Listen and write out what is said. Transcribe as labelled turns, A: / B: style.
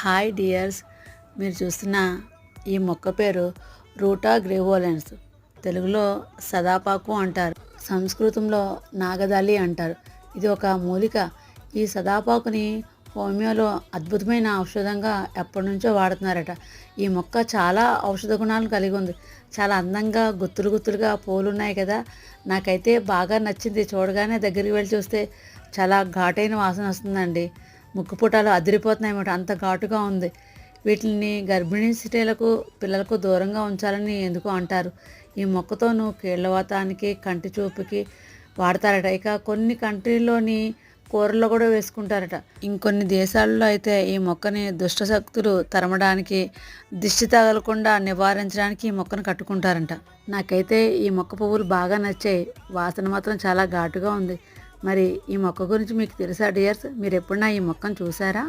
A: Hi dears. మీరు చూస్తున్న ఈ మొక్క పేరు రూటా గ్రేవోలెన్స్. తెలుగులో సదాపాకు అంటారు సంస్కృతంలో నాగదాలి అంటారు. ఇది ఒక మూలిక. ఈ సదాపాకుని హోమియోలో అద్భుతమైన ఔషధంగా ఎప్పటి నుంచో వాడుతున్నారట. ఈ మొక్క చాలా ఔషధ గుణాలు కలిగి ఉంది. చాలా అందంగా గుత్తులు గుత్తులుగా పూలు ఉన్నాయి కదా. నాకైతే బాగా నచ్చింది. చూడగానే దగ్గరికి వెళ్ళి చూస్తే చాలా ఘాటైన వాసన వస్తుందండి. ముక్కు పుటాలు అదిరిపోతున్నాయి అన్నమాట. అంత ఘాటుగా ఉంది. వీటిని గర్భిణీ స్త్రీలకు పిల్లలకు దూరంగా ఉంచాలని ఎందుకు అంటారు? ఈ మొక్కతోను కీళ్ళవాతానికి కంటి చూపుకి వాడతారట. ఇక కొన్ని కంట్రీలోని కూరల్లో కూడా వేసుకుంటారట. ఇంకొన్ని దేశాల్లో అయితే ఈ మొక్కని దుష్ట శక్తులు తరమడానికి దిష్టి తగలకుండా నివారించడానికి ఈ మొక్కను కట్టుకుంటారంట. నాకైతే ఈ మొక్క పువ్వులు బాగా నచ్చాయి. వాసన మాత్రం చాలా ఘాటుగా ఉంది. మరి ఈ మొక్క గురించి మీకు తెలుసా డియర్స్? మీరు ఎప్పుడన్నా ఈ మొక్కను చూసారా?